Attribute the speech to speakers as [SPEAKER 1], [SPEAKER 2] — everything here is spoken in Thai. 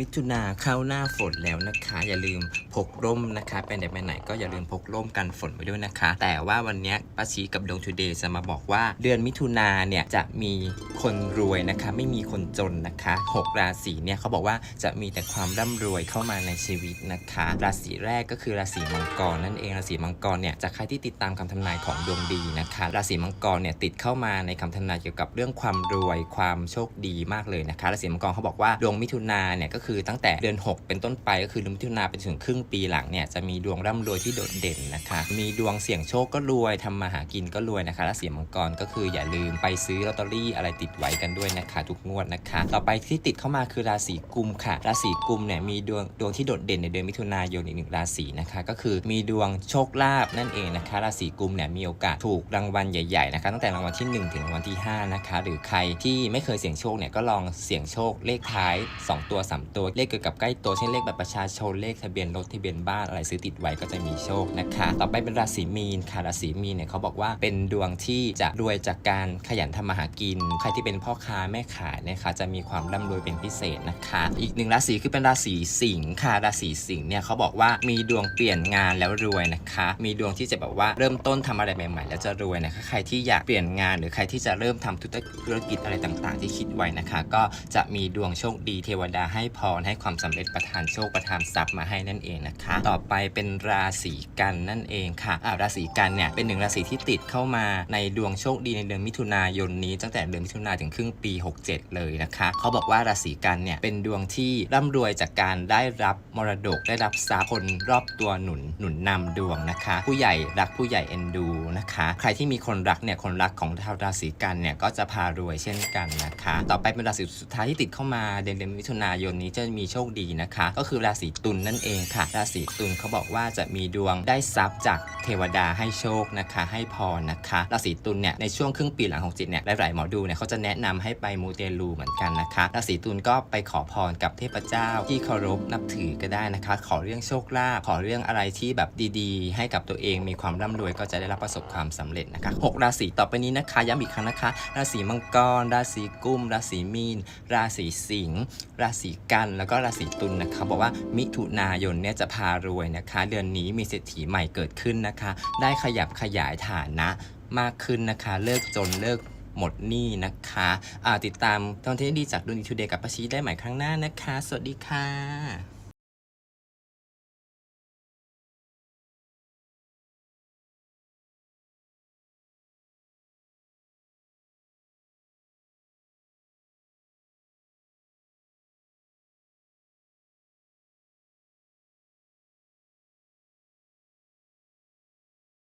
[SPEAKER 1] มิถุนาเข้าหน้าฝนแล้วนะคะ อย่าลืมพกร่มนะคะไปไหนไปไหนก็อย่าลืมพกร่มกันฝนไปด้วยนะคะ แต่ว่าวันนี้ป้าชีกับดวงทูเดย์จะมาบอกว่า เดือนมิถุนาเนี่ยจะมีคนรวยนะคะ ไม่มีคนจนนะคะหกราศีเนี่ยเขาบอกว่าจะมีแต่ความร่ำรวยเข้ามาในชีวิตนะคะ ราศีแรกก็คือราศีมังกรนั่นเองราศีมังกรเนี่ยจากใครที่ติดตามคำทำนายของดวงดีนะคะ ราศีมังกรเนี่ยติดเข้ามาในคำทำนายเกี่ยวกับเรื่องความรวยความโชคดีมากเลยนะคะ ราศีมังกรเขาบอกว่าดวงมิถุนาเนี่ยก็คือตั้งแต่เดือน 6 เป็นต้นไปก็คือเดือนมิถุนาเป็นถึงครึ่งปีหลังเนี่ยจะมีดวงร่ำรวยที่โดดเด่นนะคะ มีดวงเสี่ยงโชคก็รวยทำมาหากินก็รวยนะคะราศีมังกรก็คืออย่าลืมไปซื้อลอตเตอรี่อะไรติดไว้กันด้วยนะคะทุกงวดนะคะ ต่อไปที่ติดเข้ามาคือราศีกุมค่ะ ราศีกุมเนี่ยมีดวงดวงที่โดดเด่นในเดือนมิถุนายนอีกหนึ่งราศีนะคะก็คือมีดวงโชคลาภนั่นเองนะคะ ราศีกุมเนี่ยมีโอกาสถูกรางวัลใหญ่ๆนะคะตั้งแต่รางวัลที่ 1 ถึงรางวัลที่5นะคะหรือใครที่ไม่เคยเสี่ยงโชคเนี่ยก็ลองเสี่ยงโชคเลขท้าย 2 ตัว3ตัวเลขเกี่ยวกับใกล้ตัวเช่นเลขแบัตรประชาชนเลขทะเบียนรถทะเบียนบ้านอะไรซื้อติดไว้ก็จะมีโชคนะคะ ต่อไปเป็นราศีมีนค่ะราศีมีนเนี่ยเขาบอกว่าเป็นดวงที่จะรวยจากการขยันทำมาหากิน ใครที่เป็นพ่อค้าแม่ขายนะคะจะมีความร่ำรวยเป็นพิเศษนะคะ อีกหนึ่งราศีคือเป็นราศีสิงค์ค่ะราศีสิงห์เนี่ยเขาบอกว่ามีดวงเปลี่ยนงานแล้วรวยนะคะ มีดวงที่จะแบบว่าเริ่มต้นทำอะไรใหม่ๆ แล้วจะรวยนะคะ ใครที่อยากเปลี่ยนงานหรือใครที่จะเริ่มทำธุรกิจอะไรต่างๆ ที่คิดไว้นะคะ ก็จะมีดวงโชคดีเทวดาให้พรให้ความสำเร็จประทานโชคประทานทรัพย์มาให้นั่นเองนะคะ ต่อไปเป็นราศีกันนั่นเองค่ะอ่าราศีกันเนี่ยเป็นหนึ่งราศีที่ติดเข้ามาในดวงโชคดีในเดือนมิถุนายนนี้ตั้งแต่เดือนมิถุนายนถึงครึ่งปี 67 เลยนะคะเขาบอกว่าราศีกันเนี่ยเป็นดวงที่ร่ำรวยจากการได้รับมรดกได้รับทรัพย์คนรอบตัวหนุนหนุนนำดวงนะคะ ผู้ใหญ่รักผู้ใหญ่เอ็นดูนะคะ ใครที่มีคนรักเนี่ยคนรักของชาวราศีกันเนี่ยก็จะพารวยเช่นกันนะคะ ต่อไปเป็นราศีสุดท้ายที่ติดเข้ามาเดือนมิถุนายนนี้จะมีโชคดีนะคะ ก็คือราศีตุลนนั่นเองค่ะ ราศีตุลเขาบอกว่าจะมีดวงได้ทรัพย์จากเทวดาให้โชคนะคะ ให้พรนะคะ ราศีตุลเนี่ยในช่วงครึ่งปีหลังของจิตเนี่ยหลายๆหมอดูเนี่ยเขาจะแนะนำให้ไปมูเตลูเหมือนกันนะคะ ราศีตุลก็ไปขอพรกับเทพเจ้า ที่เคารพนับถือก็ได้นะคะ ขอเรื่องโชคลาภขอเรื่องอะไรที่แบบดีๆ ให้กับตัวเองมีความร่ำรวยก็จะได้รับประสบความสำเร็จนะคะหกราศีต่อไปนี้นะคะย้ำอีกครั้งนะคะ ราศีมังกร ราศีกุม ราศีมีน ราศีสิงห์ราศีกันแล้วก็ราศีตุลนะคะบอกว่ามิถุนายนเนี่ยจะพารวยนะคะ เดือนนี้มีเศรษฐีใหม่เกิดขึ้นนะคะ ได้ขยับขยายฐานะมากขึ้นนะคะ เลิกจนเลิกหมดหนี้นะคะติดตามตอนที่ดีจากดูนิทูเดย์กับป้าชีได้ใหม่ครั้งหน้านะคะ สวัสดีค่ะ